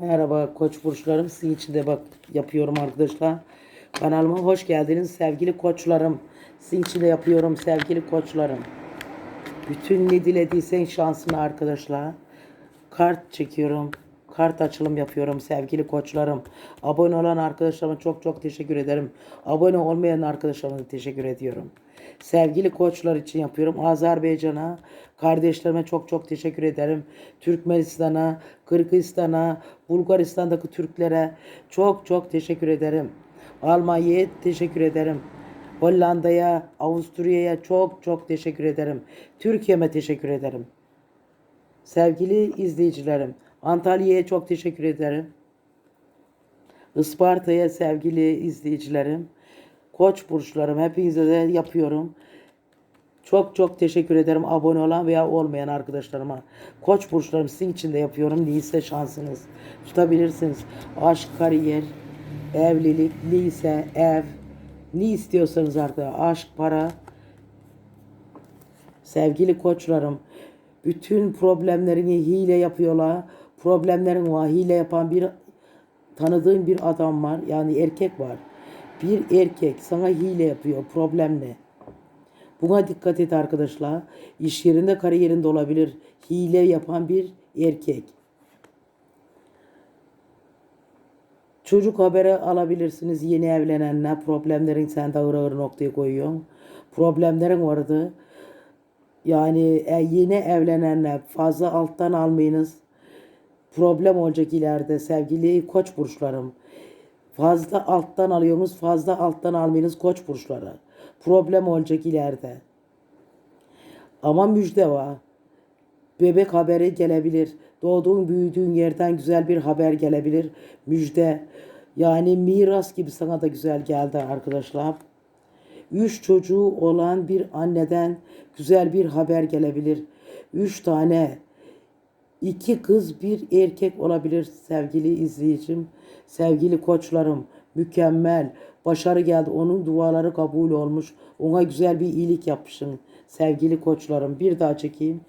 Merhaba koç burçlarım. Sizin için de bak yapıyorum arkadaşlar. Kanalıma hoş geldiniz sevgili koçlarım. Sizin için de yapıyorum sevgili koçlarım. Bütün ne dilediysen şansını arkadaşlar. Kart çekiyorum. Kart açılım yapıyorum sevgili koçlarım. Abone olan arkadaşlarıma çok çok teşekkür ederim. Abone olmayan arkadaşlarıma da teşekkür ediyorum. Sevgili koçlar için yapıyorum. Azerbaycan'a, kardeşlerime çok çok teşekkür ederim. Türkmenistan'a, Kırgızistan'a, Bulgaristan'daki Türklere çok çok teşekkür ederim. Almanya'ya teşekkür ederim. Hollanda'ya, Avusturya'ya çok çok teşekkür ederim. Türkiye'me teşekkür ederim. Sevgili izleyicilerim, Antalya'ya çok teşekkür ederim. Isparta'ya sevgili izleyicilerim, koç burçlarım hepinize de yapıyorum. Çok çok teşekkür ederim abone olan veya olmayan arkadaşlarıma. Koç burçlarım sizin için de yapıyorum. Neyse şansınız. Tutabilirsiniz. Aşk, kariyer, evlilik, lise, ev. Ne istiyorsanız artık. Aşk, para. Sevgili koçlarım. Bütün problemlerini hile yapıyorlar. Problemlerin var. Hile yapan bir tanıdığım bir adam var. Yani erkek var. Bir erkek sana hile yapıyor. Problem ne? Buna dikkat et arkadaşlar. İş yerinde kariyerinde olabilir. Hile yapan bir erkek. Çocuk haberi alabilirsiniz yeni evlenenler. Problemlerin sen de ağır ağır noktaya koyuyorsun. Problemlerin vardı. Yani e, yeni evlenenler fazla alttan almayınız. Problem olacak ileride sevgili koç burçlarım. Fazla alttan alıyorsunuz, fazla alttan almayınız koç burçları. Problem olacak ileride. Ama müjde var. Bebek haberi gelebilir. Doğduğun, büyüdüğün yerden güzel bir haber gelebilir. Müjde. Yani miras gibi sana da güzel geldi arkadaşlar. Üç çocuğu olan bir anneden güzel bir haber gelebilir. Üç tane iki kız bir erkek olabilir sevgili izleyicim. Sevgili koçlarım mükemmel. Başarı geldi. Onun duaları kabul olmuş. Ona güzel bir iyilik yapmışsın. Sevgili koçlarım bir daha çekeyim.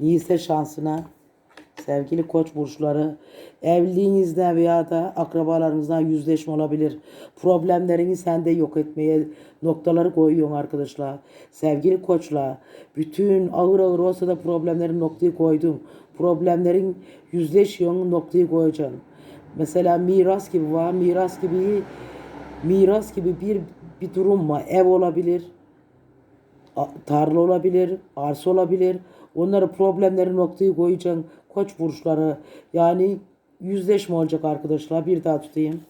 Niyse şansına sevgili koç burçları evliliğinizde veya da akrabalarınızdan yüzleşme olabilir. Problemlerini sende yok etmeye noktaları koyuyorsun arkadaşlar. Sevgili koçlar bütün ağır ağır olsa da problemlerin noktayı koydum. Problemlerin yüzleşiyorsun noktayı koyacaksın. Mesela miras gibi var. Miras gibi miras gibi bir bir durum var. Ev olabilir, tarla olabilir, arsa olabilir. Onları problemleri noktayı koyacaksın. Koç burçları yani yüzleşme olacak arkadaşlar. Bir daha tutayım.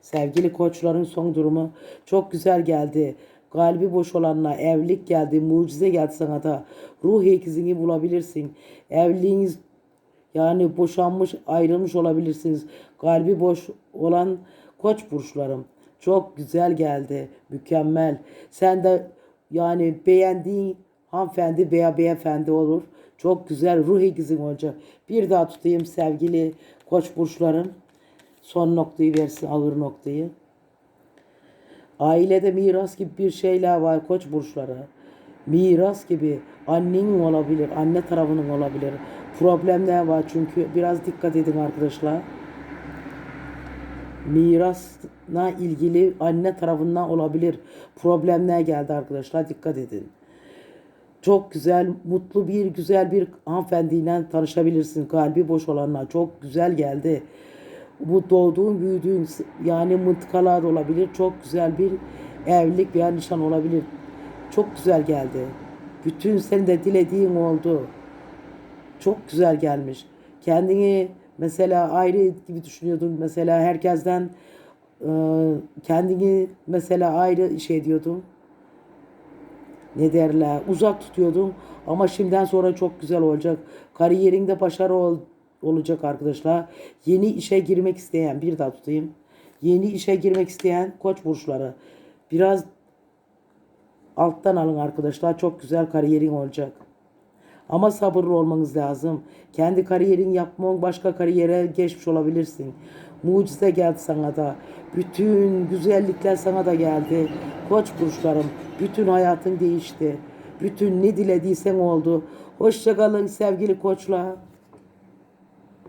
Sevgili koçların son durumu çok güzel geldi. Kalbi boş olanla evlilik geldi, mucize geldi sana da. Ruh ikizini bulabilirsin. Evliliğiniz yani boşanmış, ayrılmış olabilirsiniz. Kalbi boş olan koç burçlarım. Çok güzel geldi. Mükemmel. Sen de yani beğendiğin hanımefendi veya beyefendi olur. Çok güzel ruh ikizin olacak. Bir daha tutayım sevgili koç burçlarım. Son noktayı versin ağır noktayı. Ailede miras gibi bir şeyler var koç burçları. Miras gibi annenin olabilir, anne tarafının olabilir. Problemler var çünkü biraz dikkat edin arkadaşlar. Mirasla ilgili anne tarafından olabilir. Problemler geldi arkadaşlar dikkat edin. Çok güzel, mutlu bir, güzel bir hanımefendiyle tanışabilirsin. Kalbi boş olanlar çok güzel geldi. Bu doğduğun, büyüdüğün yani mıntıkalar olabilir. Çok güzel bir evlilik veya nişan olabilir. Çok güzel geldi. Bütün senin de dilediğin oldu. Çok güzel gelmiş. Kendini mesela ayrı gibi düşünüyordun. Mesela herkesten kendini mesela ayrı şey diyordun ne derler uzak tutuyordum ama şimdiden sonra çok güzel olacak. Kariyerinde başarı ol- olacak arkadaşlar. Yeni işe girmek isteyen bir daha tutayım. Yeni işe girmek isteyen koç burçları. Biraz alttan alın arkadaşlar. Çok güzel kariyerin olacak. Ama sabırlı olmanız lazım. Kendi kariyerin yapman başka kariyere geçmiş olabilirsin. Mucize geldi sana da. Bütün güzellikler sana da geldi. Koç burçlarım. Bütün hayatın değişti. Bütün ne dilediysen oldu. Hoşçakalın sevgili koçlar.